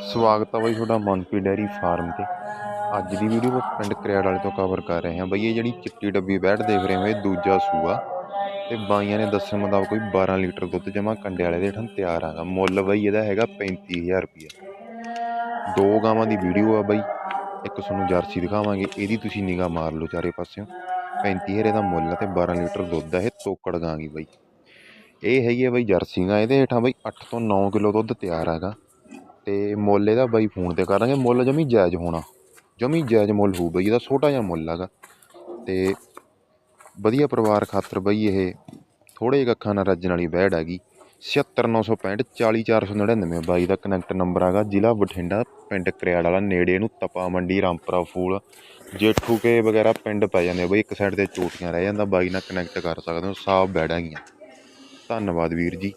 ਸਵਾਗਤ ਆ ਬਾਈ ਤੁਹਾਡਾ ਮਨਪੀ ਡੈਰੀ ਫਾਰਮ ਤੇ। ਅੱਜ ਦੀ ਵੀਡੀਓ ਆਪਾਂ ਪਿੰਡ ਕਰਿਆੜ ਵਾਲੇ ਤੋਂ ਕਵਰ ਕਰ ਰਹੇ ਹਾਂ ਬਈ। ਇਹ ਜਿਹੜੀ ਚਿੱਟੀ ਡੱਬੀ ਬੈਠ ਦੇਖ ਰਹੇ ਹੋ, ਇਹ ਦੂਜਾ ਸੂਆ। ਤੇ ਬਾਈਆਂ ਨੇ ਦੱਸਣ ਮੁਤਾਬਕ ਕੋਈ 12 ਲੀਟਰ ਦੁੱਧ ਜਮਾ ਕੰਡੇ ਵਾਲੇ ਦੇ ਠੰ ਤਿਆਰ ਆਗਾ ਮੁੱਲ ਬਈ ਇਹਦਾ ਹੈਗਾ 35000 ਰੁਪਏ ਦੋ ਗਾਵਾਂ ਦੀ ਵੀਡੀਓ ਆ ਬਈ। ਇੱਕ ਤੁਹਾਨੂੰ ਜਰਸੀ ਦਿਖਾਵਾਂਗੇ। ਇਹਦੀ ਤੁਸੀਂ ਨਿਗਾਹ ਮਾਰ ਲਓ ਚਾਰੇ ਪਾਸਿਓਂ। 35000 ਦਾ ਮੁੱਲ ਆ ਤੇ 12 ਲੀਟਰ ਦੁੱਧ ਆ, ਇਹ ਤੋਕੜ ਗਾਂਗੀ ਬਈ। ਇਹ ਹੈਗੀ ਆ ਬਈ ਜਰਸੀ ਜਰਸੀਆਂ ਇਹਦੇ ਹੇਠਾਂ ਬਈ 8 ਤੋਂ 9 ਕਿਲੋ ਦੁੱਧ ਤਿਆਰ ਹੈਗਾ ਅਤੇ ਮੁੱਲ ਇਹਦਾ ਬਾਈ ਫੋਨ ਤੇ ਕਰਾਂਗੇ, ਮੁੱਲ ਜਮੀ ਜਾਇਜ਼ ਹੋਣਾ। ਜਮੀ ਜਾਇਜ਼ ਮੁੱਲ ਹੋਊ ਬਈ ਇਹਦਾ ਛੋਟਾ ਜਿਹਾ ਮੁੱਲ ਹੈਗਾ। ਅਤੇ ਵਧੀਆ ਪਰਿਵਾਰ ਖਾਤਰ ਬਾਈ ਇਹ ਥੋੜ੍ਹੇ ਜਿਹੇ ਅੱਖਾਂ ਨਾਲ ਰੱਜਣ ਵਾਲੀ ਬੈੜ ਹੈਗੀ। 76965 40499 ਬਾਈ ਦਾ ਕਨੈਕਟ ਨੰਬਰ ਹੈਗਾ। ਜ਼ਿਲ੍ਹਾ ਬਠਿੰਡਾ, ਪਿੰਡ ਕਰਿਆੜ ਵਾਲਾ ਨੇੜੇ ਨੂੰ ਤਪਾ ਮੰਡੀ, ਰਾਮਪੁਰਾ ਫੂਲ। ਜੇਠੂ ਕੇ ਵਗੈਰਾ ਪਿੰਡ ਪੈ ਜਾਂਦੇ ਆ ਬਈ, ਇੱਕ ਸਾਈਡ ਤੇ ਚੋਟੀਆਂ ਰਹਿ ਜਾਂਦਾ, ਬਾਈ ਨਾਲ ਕਨੈਕਟ ਕਰ ਸਕਦੇ ਹੋ, ਸਾਫ਼ ਬੈੜਾਂ ਹੈਗੀਆਂ। ਧੰਨਵਾਦ ਵੀਰ ਜੀ।